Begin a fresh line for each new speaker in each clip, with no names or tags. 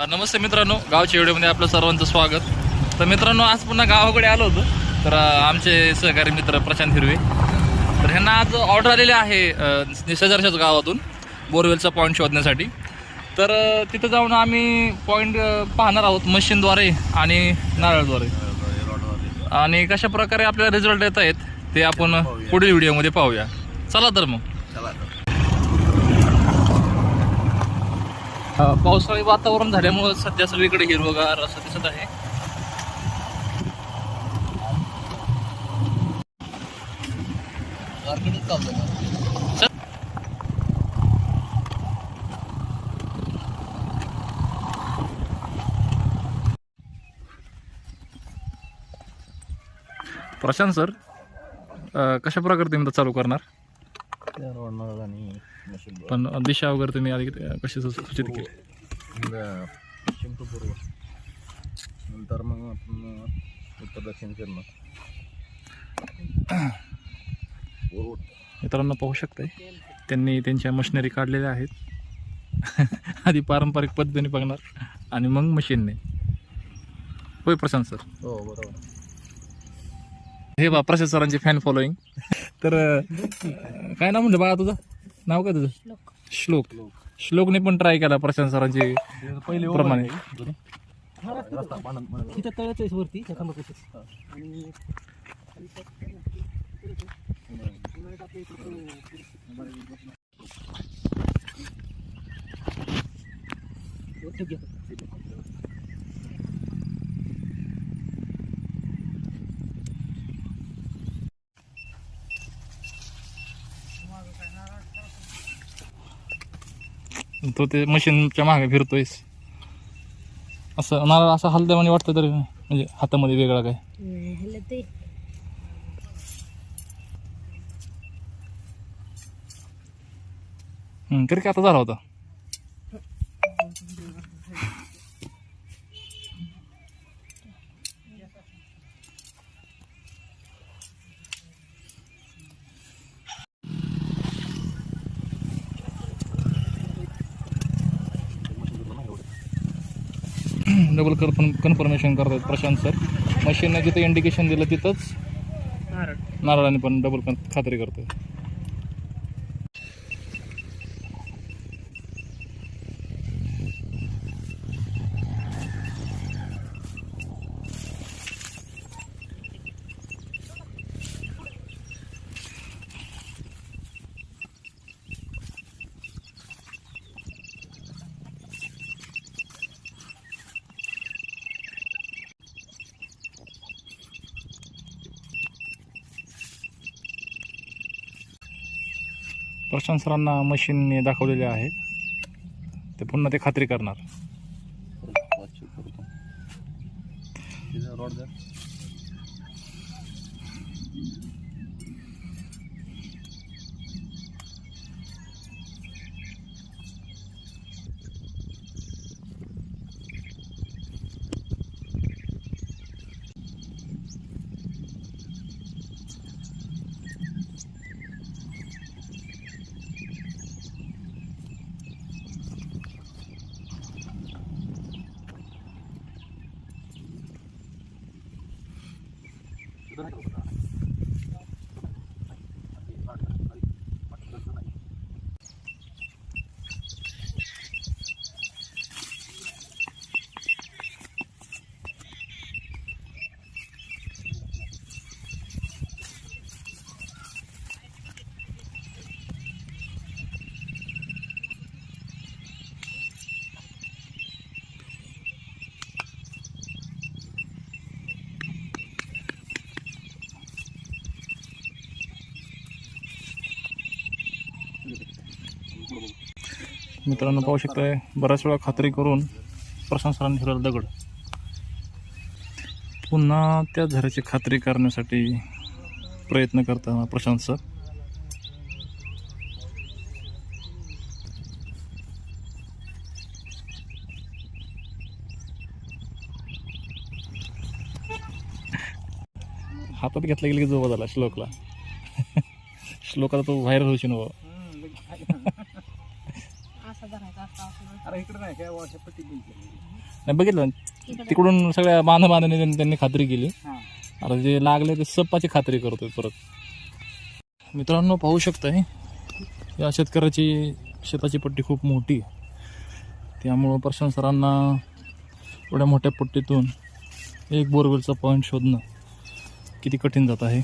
नमस्ते मित्रांनो गावच्या व्हिडिओमध्ये आपलं सर्वांचं स्वागत. तर मित्रांनो आज पुन्हा गावाकडे आलो होतो. तर आमचे सहकारी मित्र प्रशांत हिरवे. तर ह्यांना आज ऑर्डर आलेली आहे शेजारच्याच गावातून बोरवेलचा पॉईंट शोधण्यासाठी. तर तिथं जाऊन आम्ही पॉईंट पाहणार आहोत मशीनद्वारे आणि नारळद्वारे. आणि कशा प्रकारे आपल्याला रिझल्ट येत आहेत ते आपण पुढील व्हिडिओमध्ये पाहूया. चला तर मग. पावसाळी वातावरण झाल्यामुळं सध्या सगळीकडे हिरवगार असं दिसत आहे. प्रशांत सर कशा प्रकारे तुम्ही चालू करणार?
आणि मशीन
पण दिशा वगैरे तुम्ही आधी कशी सु- सूचित केली?
पश्चिम टू पूर्व नंतर मग आपण उत्तर दक्षिण फिरणं पूर्व
मित्रांनो पाहू शकताय त्यांनी त्यांच्या मशिनरी काढलेल्या आहेत. आधी पारंपरिक पद्धतीने बघणार आणि मग मशीनने. होय प्रशांत सर.
हो बरोबर.
हे बा प्रशांत सरांचे फॅन फॉलोईंग तर अं, काय नाव म्हणलं बाळा तुझं? नाव काय तुझं? श्लोक. श्लोकने पण ट्राय केला प्रशांत सरांचे
पहिले
प्रमाणे.
तिथं तळच आहे वरती त्या खांबापाशी. आणि
तो ते मशीनच्या मागे फिरतोयस. असं मला असं हलद्यामध्ये वाटतं तरी म्हणजे हातामध्ये वेगळा काय.
ते
तरी काय आता झाला होता. डबल कन्फर्म कन्फर्मेशन करतात प्रशांत सर. मशीनने जिथं इंडिकेशन दिलं तिथंच
नारळ.
नारळाने पण डबल कन खात्री करतोय. प्रशांत सरांना मशीनने दाखवलेले आहे. ते पुन्हा ते खात्री करणार.
ಇದನ್ನೇ ಕಲ್ಪನಾ
मित्रांनो पाहू शकताय बऱ्याच वेळा खात्री करून प्रशांत सरांनी दगड. पुन्हा त्या झऱ्याची खात्री करण्यासाठी प्रयत्न करताना प्रशांत सर. हातात घेतला गेला की जोबा झाला श्लोकला. श्लोकाला तो व्हायरल होशील ना
असा धरायचा असता असं
अरे इकडे नाही काय वर्षापट्टी
नाही बघितलं तिकडून सगळ्या बांधा बांधणी त्यांनी खात्री केली.
हां.
आता जे लागले ते सप्पाची खात्री करतोय परत. मित्रांनो पाहू शकताय या शेतकऱ्याची शेताची पट्टी खूप मोठी आहे. त्यामुळं प्रशांत सरांना एवढ्या मोठ्या पट्टीतून एक बोरवेलचा पॉईंट शोधणं किती कठीण जात आहे.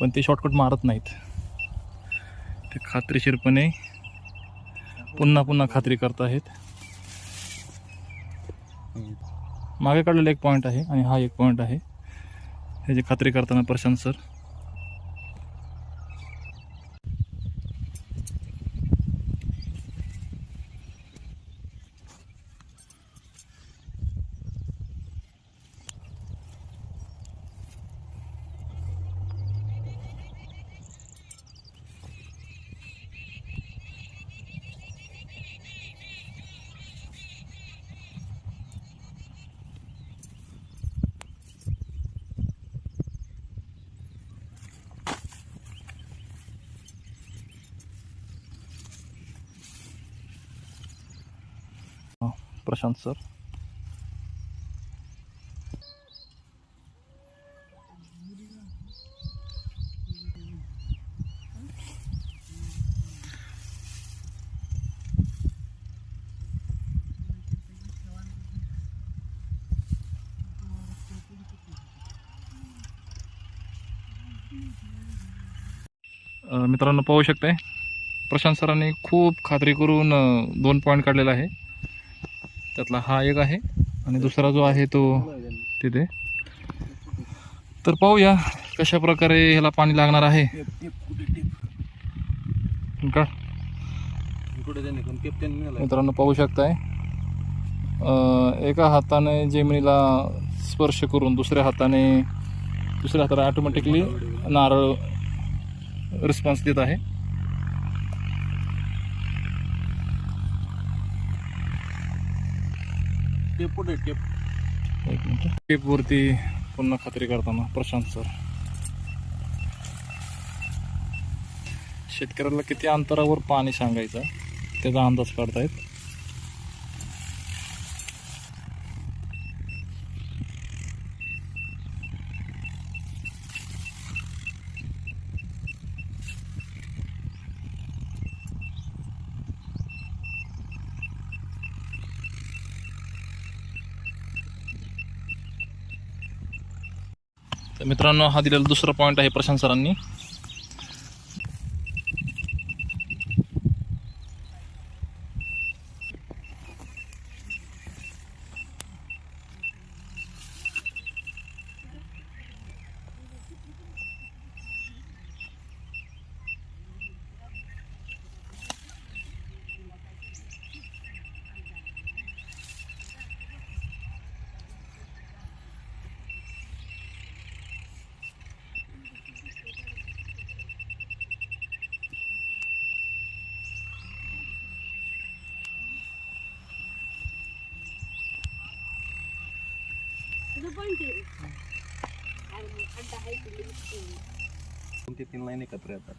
पण ते शॉर्टकट मारत नाहीत. ते खात्रीशीरपणे पुन्हा पुन्हा खात्री करत आहेत. मागे काढलेला एक पॉईंट आहे आणि हा एक पॉईंट आहे. ह्याची खात्री करताना प्रशांत सर प्रशांत सर. मित्रांनो पाहू शकताय प्रशांत सरांनी खूप खात्री करून दोन पॉईंट काढलेला आहे. त्यातला हा एक आहे आणि दुसरा जो आहे तो तिथे. तर पाहूया कशा प्रकारे ह्याला पाणी लागणार आहे. का. मित्रांनो पाहू शकताय. एका हाताने जमिनीला स्पर्श करून दुसऱ्या हाताने दुसऱ्या हाताला ऑटोमॅटिकली नारळ रिस्पॉन्स देत आहे.
टेप कुठे टेप.
एक मिनिट. टेपवरती पुन्हा खात्री करताना प्रशांत सर. शेतकऱ्याला किती अंतरावर पाणी सांगायचं त्याचा अंदाज काढतायत. तर मित्रांनो हा दिलेला दुसरा पॉईंट आहे प्रशांत सरांनी.
दोन ते तीन लाईन एकत्र येतात.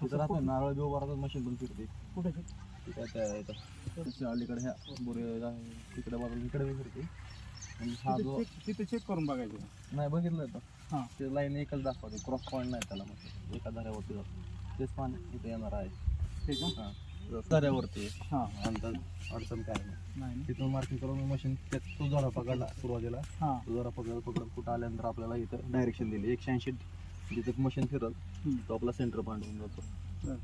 तिथं राहतं नारळ बी उभा राहतात मशीन पण फिरते.
कुठे?
तिथं अलीकडे ह्या बोरे तिकडे बाजूला इकडे बी फिरते. आणि हा जो
तिथे चेक करून बघायचं.
नाही बघितलं तर
हां.
ते लाईन एकच दाखवते. क्रॉस पॉईंट नाही त्याला मग एका धाऱ्यावरती जातो. तेच पाणी इथे येणार आहे.
ठीक आहे.
हां.
हां
अडचण अडचण काय नाही.
नाही
तिथून मार्किंग करून मशीन त्यात तो जरा पकडला सुरुवातीला.
हां.
तो जरा पकडत कुठं आल्यानंतर आपल्याला इथं डायरेक्शन दिली. एकशे ऐंशी जिथे मशीन फिरल
हम्म.
तो आपला सेंटर पॉईंट होऊन जातो.
बरं.